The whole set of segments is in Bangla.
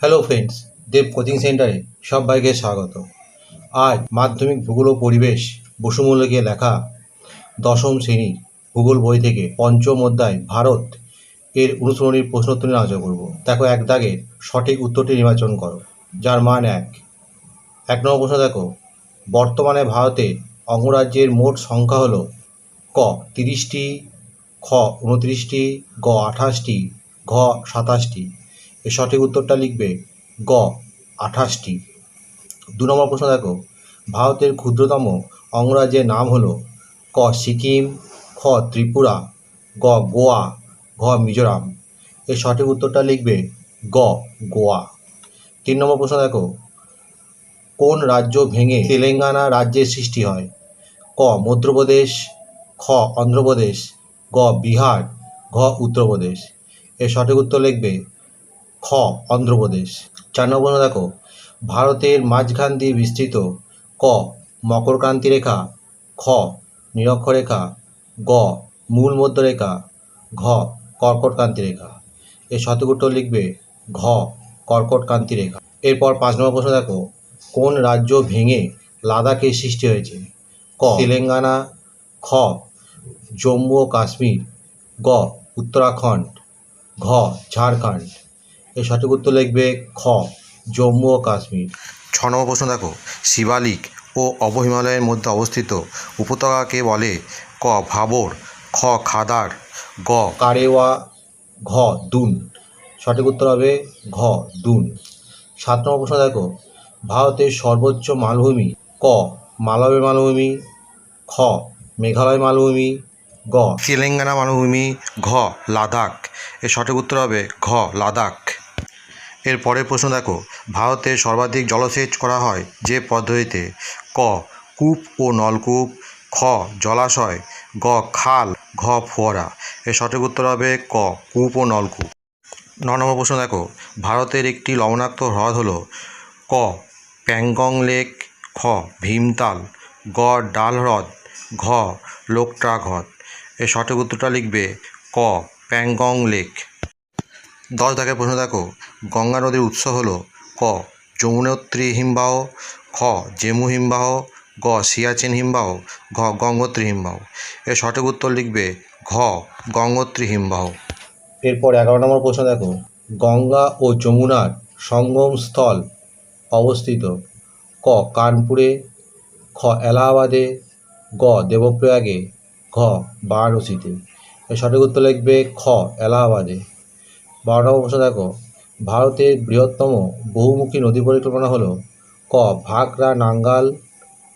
হ্যালো ফ্রেন্ডস দেব কোচিং সেন্টারে সবাইকে স্বাগত। আজ মাধ্যমিক ভূগোল ও পরিবেশ বসুমূল্যকে লেখা দশম শ্রেণির ভূগোল বই থেকে পঞ্চম অধ্যায় ভারত এর অনুসরণীর প্রশ্নোত্তর নিয়ে আলোচনা করব। দেখো এক দাগের সঠিক উত্তরটি নির্বাচন করো। যার মান এক। এক নম্বর প্রশ্ন দেখো, বর্তমানে ভারতে অঙ্গরাজ্যের মোট সংখ্যা হলো ক, তিরিশটি, খ উনত্রিশটি গ, আঠাশটি, ঘ, সাতাশটি। এর সঠিক উত্তরটা লিখবে গ, আঠাশটি। দু নম্বর প্রশ্ন দেখো, ভারতের ক্ষুদ্রতম অঙ্গরাজ্যের নাম হলো ক, সিকিম, খ, ত্রিপুরা, গ, গোয়া, ঘ, মিজোরাম। এর সঠিক উত্তরটা লিখবে গ, গোয়া। তিন নম্বর প্রশ্ন দেখো, কোন রাজ্য ভেঙে তেলেঙ্গানা রাজ্যের সৃষ্টি হয়? ক, মধ্যপ্রদেশ, খ, অন্ধ্রপ্রদেশ, গ, বিহার, ঘ, উত্তরপ্রদেশ। এর সঠিক উত্তর লিখবে খ, অন্ধ্রপ্রদেশ। চার নম্বর দেখো, ভারতের মাঝখান দিয়ে বিস্তৃত। ক, মকরক্রান্তি রেখা। খ, নিরক্ষরেখা। গ, মূল মধ্যরেখা। ঘ, কর্কটক্রান্তি রেখা। এর উত্তর লিখবে ঘ, কর্কটক্রান্তি রেখা। এরপর পাঁচ নম্বর প্রশ্ন দেখো, কোন রাজ্য ভেঙে লাদাখের সৃষ্টি হয়েছে? ক, তেলেঙ্গানা। খ, জম্মু ও কাশ্মীর। গ, উত্তরাখণ্ড। ঘ, ঝাড়খণ্ড। এর সঠিক উত্তর লিখবে খ জম্মু ও কাশ্মীর। ছ নম্বর প্রশ্ন দেখো শিবালিক ও অবহিমালয়ের মধ্যে অবস্থিত উপত্যকাকে বলে ক ভাবর খ খাদার গ কারেওয়া ঘ দুন। সঠিক উত্তর হবে ঘ দুন। সাত নম্বর প্রশ্ন দেখো ভারতের সর্বোচ্চ মালভূমি ক মালবের মালভূমি খ মেঘালয় মালভূমি গ। তেলেঙ্গানা মালভূমি ঘ লাদাখ। এর সঠিক উত্তর হবে ঘ লাদাখ। এর পরের প্রশ্ন দেখো। ভারতে সর্বাধিক জলসেচ করা হয় যে পদ্ধতিতে? ক, কূপ ও নলকূপ। খ, জলাশয়। গ, খাল। ঘ, ফোয়ারা। এর সঠিক উত্তর হবে ক, কূপ ও নলকূপ। ন নম্বর প্রশ্ন দেখো। ভারতের একটি লবণাক্ত হ্রদ হলো ক, প্যাংগং লেক। খ, ভীমতাল। গ, ডাল হ্রদ। ঘ লোকট্রাক হ্রদ এর সঠিক উত্তরটা লিখবে ক, প্যাংগং লেক। দশ দাগের প্রশ্ন দেখো। গঙ্গা নদীর উৎস হলো ক, যমুনোত্রী হিমবাহ, খ, জেমু হিমবাহ, গ, সিয়াচেন হিমবাহ, ঘ, গঙ্গোত্রী হিমবাহ। এর সঠিক উত্তর লিখবে ঘ, গঙ্গোত্রী হিমবাহ। এরপর এগারো নম্বর প্রশ্ন দেখো। গঙ্গা ও যমুনার সঙ্গম স্থল অবস্থিত। ক, কানপুরে, খ, এলাহাবাদে, গ, দেবপ্রয়াগে, ঘ, বারাণসীতে। সঠিক উত্তর লিখবে খ, এলাহাবাদে। বারো নম্বর প্রশ্ন দেখো, ভারতের বৃহত্তম বহুমুখী নদী পরিকল্পনা হলো ক, ভাকরা, নাঙ্গাল,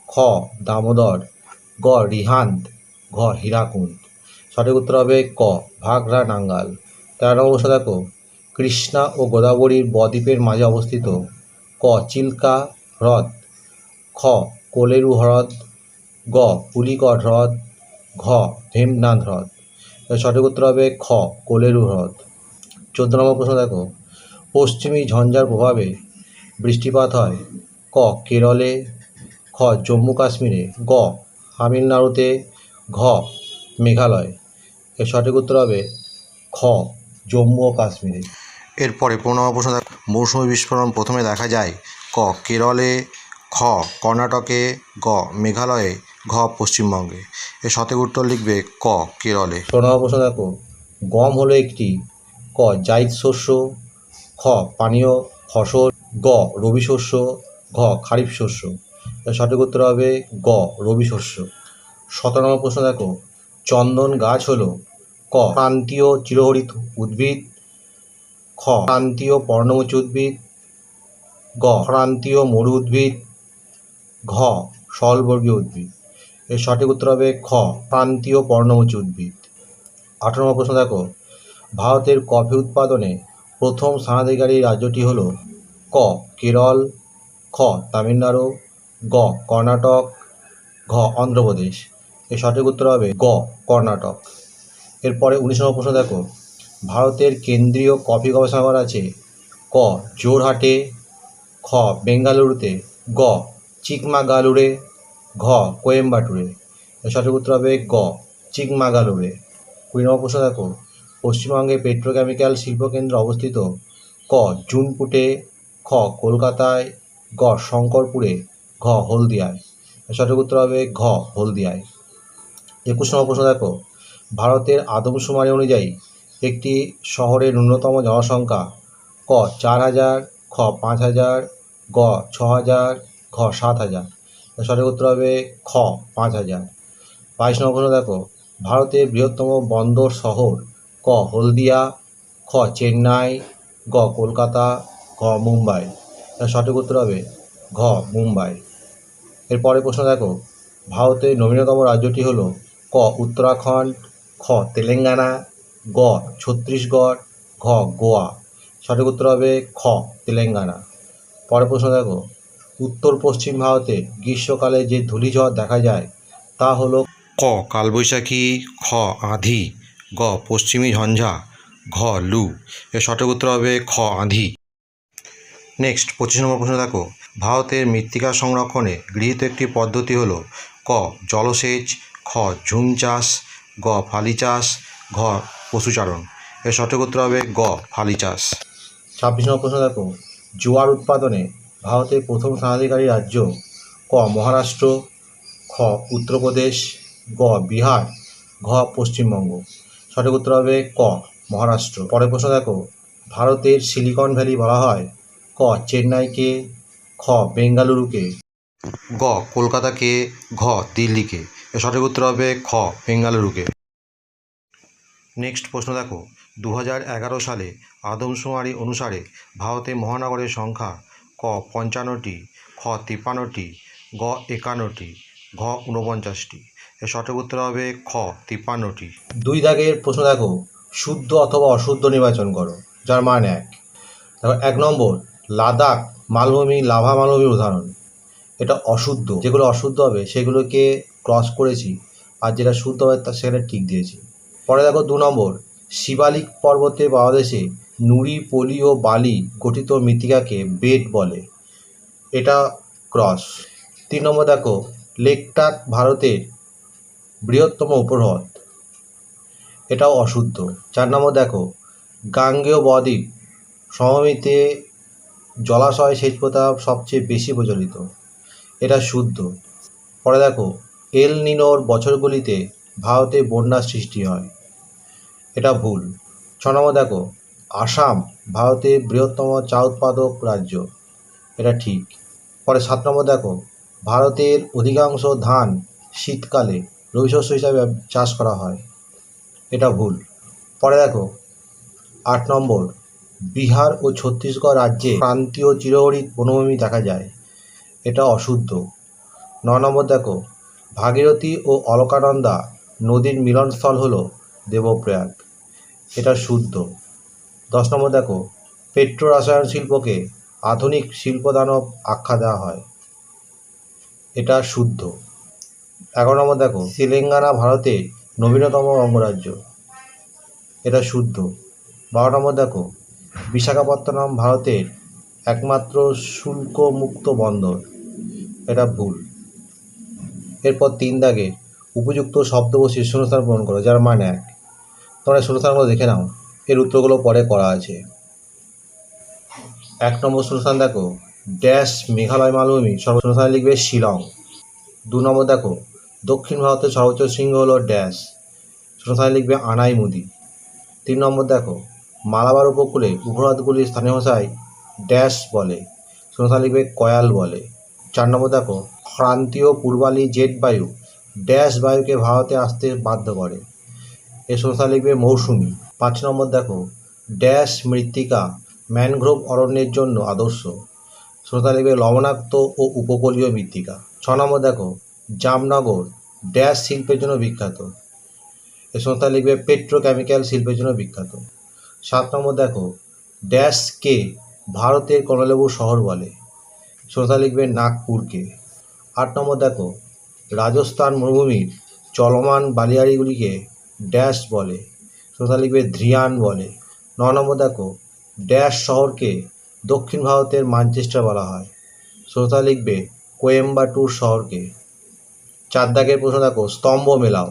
খ, দামোদর, গ, রিহান্দ, ঘ হীরাকুন্দ সঠিক উত্তর হবে ক ভাগরা নাঙ্গাল। তেরো প্রশ্ন দেখো, কৃষ্ণা ও গোদাবরীর বদ্বীপের মাঝে অবস্থিত ক, চিল্কা হ্রদ, খ, কোলেরু হ্রদ, গ পুলিকট হ্রদ, ঘ, ভীমনাথ হ্রদ। সঠিক উত্তর হবে খ, কোলেরু হ্রদ। চোদ্দ নম্বর প্রশ্ন দেখো। পশ্চিমী ঝঞ্ঝার প্রভাবে বৃষ্টিপাত হয়। ক কেরলে খ জম্মু কাশ্মীরে গ তামিলনাড়ুতে ঘ মেঘালয়। এর সঠিক উত্তর হবে খ জম্মু ও কাশ্মীরে। এরপরে পনেরো নম্বর প্রশ্ন দেখো। মৌসুমী বিস্ফোরণ প্রথমে দেখা যায় ক কেরলে খ কর্ণাটকে গ মেঘালয়ে ঘ পশ্চিমবঙ্গে। এর সঠিক উত্তর লিখবে ক কেরলে। ষোলো নম্বর প্রশ্ন দেখো। গম হলো একটি ক, জায়িদ শস্য, খ, পানীয় ফসল, গ, রবি শস্য, ঘ, খারিফ শস্য। সঠিক উত্তর হবে গ, রবি শস্য। সতেরো নম্বর প্রশ্ন দেখো। চন্দন গাছ হলো ক, ক্রান্তীয় চিরহরিত উদ্ভিদ, খ, ক্রান্তীয় পর্ণমোচী উদ্ভিদ, গ, ক্রান্তীয় মরু উদ্ভিদ, ঘ সলবর্গীয় উদ্ভিদ। এর সঠিক উত্তর হবে খ, ক্রান্তীয় পর্ণমোচী উদ্ভিদ। আঠারো নম্বর প্রশ্ন দেখো। ভারতের কফি উৎপাদনে প্রথম স্থানাধিকারী রাজ্যটি হল ক, কেরল, খ, তামিলনাড়ু, গ, কর্ণাটক, ঘ, অন্ধ্রপ্রদেশ। এর সঠিক উত্তর হবে গ, কর্ণাটক। এরপরে উনিশ নম্বর প্রশ্ন দেখো। ভারতের কেন্দ্রীয় কফি গবেষণাগার আছে ক জোরহাটে খ, বেঙ্গালুরুতে, গ চিকমাগালুরে ঘ, কোয়েম্বাটুরে। এর সঠিক উত্তর হবে গ চিকমাগালুরে কুড়ি নম্বর প্রশ্ন দেখো। পশ্চিমবঙ্গে পেট্রোকেমিক্যাল শিল্পকেন্দ্র অবস্থিত ক জুনপুটে, খ কলকাতায়, গ শঙ্করপুরে, ঘ হলদিয়ায়। সঠিক উত্তর হবে ঘ হলদিয়ায়। একুশ নম্বর প্রশ্ন দেখো। ভারতের আদমশুমারি অনুযায়ী একটি শহরের ন্যূনতম জনসংখ্যা ক চার হাজার, খ পাঁচ হাজার, গ ছ হাজার, ঘ সাত হাজার। সঠিক উত্তর হবে খ পাঁচ হাজার। বাইশ নম্বর প্রশ্ন দেখো। ভারতের বৃহত্তম বন্দর শহর ক হলদিয়া, খ চেন্নাই, গ কলকাতা, ঘ মুম্বাই। এর সঠিক উত্তর হবে ঘ মুম্বাই। এরপরে প্রশ্ন দেখো, ভারতের নবীনতম রাজ্যটি হল ক উত্তরাখণ্ড, খ তেলেঙ্গানা, গ ছত্তিশগড়, ঘ গোয়া। সঠিক উত্তর হবে খ তেলেঙ্গানা। পরের প্রশ্ন দেখো, উত্তর পশ্চিম ভারতে গ্রীষ্মকালে যে ধূলিঝড় দেখা যায়, তা হলো ক কালবৈশাখী, খ আঁধি। গ, পশ্চিমী ঝঞ্ঝা, ঘ, লু। এর সঠিক উত্তর হবে খ, আঁধি। নেক্সট পঁচিশ নম্বর প্রশ্ন দেখো। ভারতের মৃত্তিকা সংরক্ষণে গৃহীত একটি পদ্ধতি হলো ক, জলসেচ, খ, ঝুম চাষ, গ, ফালি চাষ, ঘ, পশুচারণ। এর সঠিক উত্তর হবে গ, ফালি চাষ। ছাব্বিশ নম্বর প্রশ্ন দেখো। জোয়ার উৎপাদনে ভারতের প্রথম স্থানাধিকারী রাজ্য ক, মহারাষ্ট্র, খ, উত্তরপ্রদেশ, গ, বিহার, ঘ, পশ্চিমবঙ্গ। সঠিক উত্তর হবে ক, মহারাষ্ট্র। পরের প্রশ্ন দেখো, ভারতের সিলিকন ভ্যালি বলা হয়। ক, চেন্নাইকে, খ, বেঙ্গালুরুকে। গ, কলকাতাকে, ঘ, দিল্লিকে। এর সঠিক উত্তর হবে খ, বেঙ্গালুরুকে। নেক্সট প্রশ্ন দেখো দু সালে আদমশুমারি অনুসারে ভারতে মহানগরের সংখ্যা ক, পঞ্চান্নটি, খ, তিপ্পান্নটি, গ, একান্নটি, ঘ, ঊনপঞ্চাশটি। এর সঠিক উত্তর হবে খ, তিপ্পান্নটি। দুই দাগের প্রশ্ন দেখো, শুদ্ধ অথবা অশুদ্ধ নির্বাচন করো, যার মান এক। দেখো এক নম্বর, লাদাখ মালভূমি, লাভা মালভূমির উদাহরণ। এটা অশুদ্ধ, যেগুলো অশুদ্ধ হবে, সেগুলোকে ক্রস করেছি, আর যেটা শুদ্ধ হবে, তা সেখানে ঠিক দিয়েছি। পরে দেখো দু নম্বর, শিবালিক পর্বতে বাংলাদেশে নুড়ি, পলি ও বালি গঠিত মৃত্তিকাকে বেড বলে। এটা ক্রস তিন নম্বর দেখো, লেকটাক ভারতের বৃহত্তম উপহ্রদ এটাও অশুদ্ধ। চার নম্বর দেখো, গাঙ্গেয় বদ্বীপ। সমভূমিতে জলাশয় সেচ প্রথা সবচেয়ে বেশি প্রচলিত। এটা শুদ্ধ। পরে দেখো, এল নিনোর বছরগুলিতে ভারতে বন্যার সৃষ্টি হয়। এটা ভুল। ছ নম্বর দেখো, আসাম ভারতের বৃহত্তম চা উৎপাদক রাজ্য। এটা ঠিক। পরে সাত নম্বর দেখো, ভারতের অধিকাংশ ধান শীতকালে রবি শস্য হিসাবে চাষ করা হয়। এটা ভুল। পরে দেখো, আট নম্বর, বিহার ও ছত্তিশগড় রাজ্যে ক্রান্তীয় চিরহরিত বনভূমি দেখা যায়। এটা অশুদ্ধ। ন নম্বর দেখো, ভাগীরথী ও অলকানন্দা নদীর মিলনস্থল হলো দেবপ্রয়াগ। এটা শুদ্ধ। দশ নম্বর দেখো, পেট্রো রসায়ন শিল্পকে আধুনিক শিল্পদানব আখ্যা দেওয়া হয়। এটা শুদ্ধ। এগারো নম্বর দেখো, তেলেঙ্গানা ভারতে নবীনতম অঙ্গরাজ্য। এটা শুদ্ধ। বারো নম্বর দেখো, বিশাখাপত্তনম ভারতের একমাত্র শুল্কমুক্ত বন্দর। এটা ভুল। এরপর তিন দাগে, উপযুক্ত শব্দ ও শীর্ষস্থান পূরণ করো, যার মান এক। তোমরা শূন্যস্থানগুলো দেখে নাও, এর উত্তরগুলো পরে করা আছে। এক নম্বর শূন্যস্থান দেখো, ড্যাশ মেঘালয় মালভূমি, সর্বশূন্যস্থানে লিখবে শিলং। দু নম্বর দেখো দক্ষিণ ভারতের সর্বোচ্চ শৃঙ্গ হলো ড্যাশ। শূন্যস্থানে লিখবে আনাই আনাইমুদি তিন নম্বর দেখো, মালাবার উপকূলে উপহ্রদগুলি স্থানীয় ভাষায় ড্যাশ বলে। শূন্যস্থানে লিখবে কয়াল বলে। চার নম্বর দেখো, ক্রান্তীয় পূর্বালি জেট বায়ু ড্যাশ বায়ুকে ভারতে আসতে বাধ্য করে। এর সংস্থা লিখবে মৌসুমি। পাঁচ নম্বর দেখো, ড্যাশ মৃত্তিকা ম্যানগ্রোভ অরণ্যের জন্য আদর্শ। সংস্থা লিখবে লবণাক্ত ও উপকূলীয় মৃত্তিকা। ছ নম্বর দেখো জামনগর ড্যাশ শিল্পের জন্য বিখ্যাত। এ সংস্থা লিখবে পেট্রোকেমিক্যাল শিল্পের জন্য বিখ্যাত। সাত নম্বর দেখো ড্যাশকে ভারতের কমলালেবু শহর বলে। সংস্থা লিখবে নাগপুরকে। আট নম্বর দেখো, রাজস্থান মরুভূমির চলমান বালিয়াড়িগুলিকে ড্যাশ বলে। শ্রোতা লিখবে ধ্রিয়ান বলে। ন নম্বর দেখো, ড্যাশ শহরকে দক্ষিণ ভারতের মানচেস্টার বলা হয়। শ্রোতা লিখবে কোয়েম্বাটুর শহরকে। চার দাগের প্রশ্ন, দেখো, স্তম্ভ মেলাও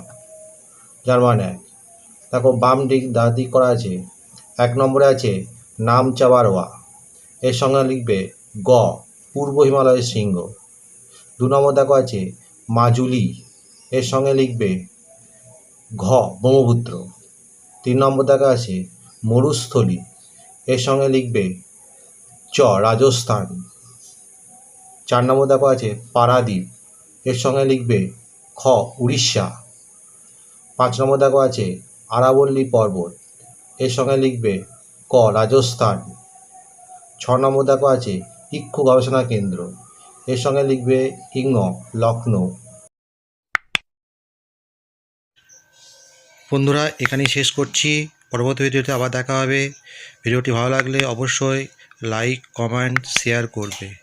যার মানে দেখো, বাম দিক দা দিক করা আছে, এক নম্বরে আছে, নাম চাওয়ারওয়া এর সঙ্গে লিখবে, গ, পূর্ব হিমালয়ের শৃঙ্গ। দু নম্বর দেখো আছে, মাজুলি। এর সঙ্গে লিখবে, ঘ, ব্রহ্মপুত্র। তিন নম্বর দেখা আছে, মরুস্থলী। এর সঙ্গে লিখবে, চ, রাজস্থান। চার নম্বর দেখো আছে, পারাদ্বীপ। এর সঙ্গে লিখবে খ, উড়িষ্যা। পাঁচ নম্বর দেখো আছে, আরাবল্লী পর্বত। এর সঙ্গে লিখবে ক, রাজস্থান। ছ নম্বর দেখো আছে, ইক্ষু গবেষণা কেন্দ্র। এর সঙ্গে লিখবে ইং লখনৌ। বন্ধুরা, এখানেই শেষ করছি। পরবর্তী ভিডিওতে আবার দেখা হবে। ভিডিওটি ভালো লাগলে অবশ্যই লাইক, কমেন্ট, শেয়ার করবে।